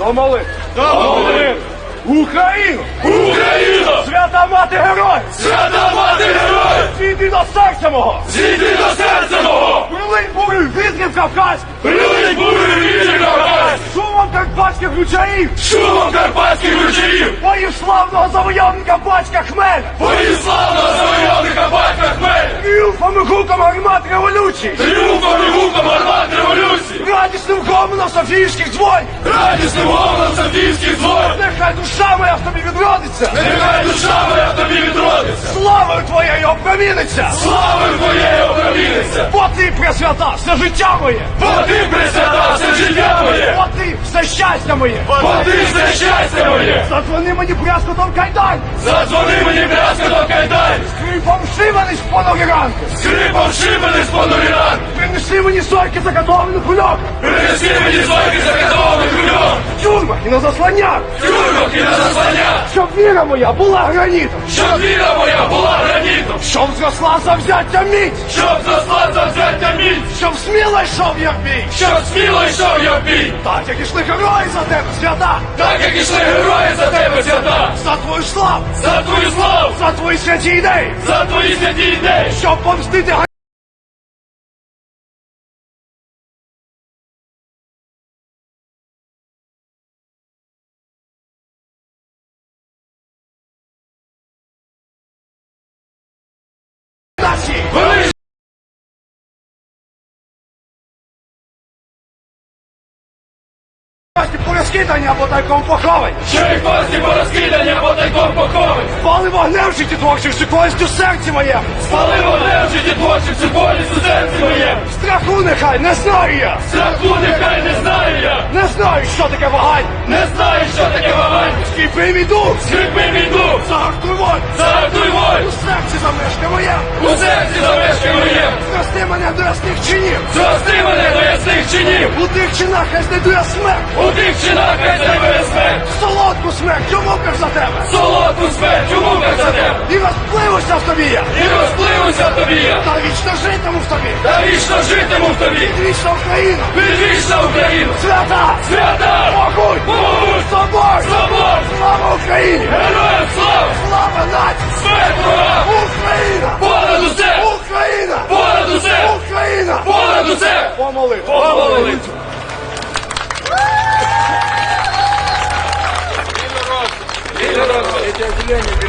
До молитв! До молитв! Україну! Україно! Свята мати герой! Свята мати герой! Зійди до серця мого! Зійди до серця мого! Прилинь бурю вітрів кавказьких! Прилинь бурю вітер Кавказ! Шумом карпатських ручаїв! Шумом карпатських ручаїв! Боїв славного завойовника батька Хмеля! Бої славного завойовника батька Хмеля! Тріумфом і гуком гармат революції! Тріумфом і гуком! Радісним гомоном Софіївських дзвонів! Радісним гомоном Софійських дзвонів! Нехай душа моя в тобі відродиться! Нехай душа моя в тобі відродиться! Славою твоєю опроміниться! Славою твоєю опроміниться! Бо ти пресвята, все життя моє! Бо ти присвята все життя моє! Бо ти все щастя моє! Бо ти все щастя моє! Задзвони мені брязкотом кайдань! Задзвони мені брязка до кайдань! Скрипом шиваний з понурі ранки! Скрипом шибаний з понурі ран! Принеси мені сойки заготовлених кульок! Принеси мені закатованих кульок! В тюрмах і на засланнях! І на заслання! Щоб віра моя була гранітом! Щоб віра моя була гранітом! Щоб зросла завзяття міць! Щоб зросла завзяття міць! Щоб сміло йшов я в бій! Щоб сміло йшов я в бій! Так, як ішли герої за тебе, свята! Так як ішли герої за тебе свята! За твою славу! За твою славу! За твої святі ідеї! За твої святі ідеї! Щоб помстити порозкидані або тайком поховані! Їх кості порозкидані або тайком поховані! Пали вогнем в житті творчих, сикоїстю в серці моєму! Спали вогнем в житті творчих, всю у серці моєму! Страху нехай не знаю я! Страху нехай не знаю я! Не знаю, що таке вагань! Не знаю, що таке вагання! Скріпи мій дух! Скрипи мій дух! Загартуй волю! Загартуй волю! У серці замешка моє! У серці замешкай моє! Зрости мене до ясних чинів! Зрости мене до ясних чинів! У тих чинах хай знайду я смерть! У тих чинах хай тебе смерть! Солодку смерть, у муках за тебе! Солодку смерть у муках за тебе! І розпливуся в тобі я! І розпливуся в тобі я! Та вічно житиму в тобі! Та вічно житиму в тобі! Вічна Україна! Відвічна Україну! Свята! Свята! Могуть! Могуть! Собор! Собор! Слава Україні! Героям слава! Слава нації! Смерть! Україна! Понад усе! Україна! Понад усе! Україна! Понад усе! Помолитва! Помолитва! Эти отделения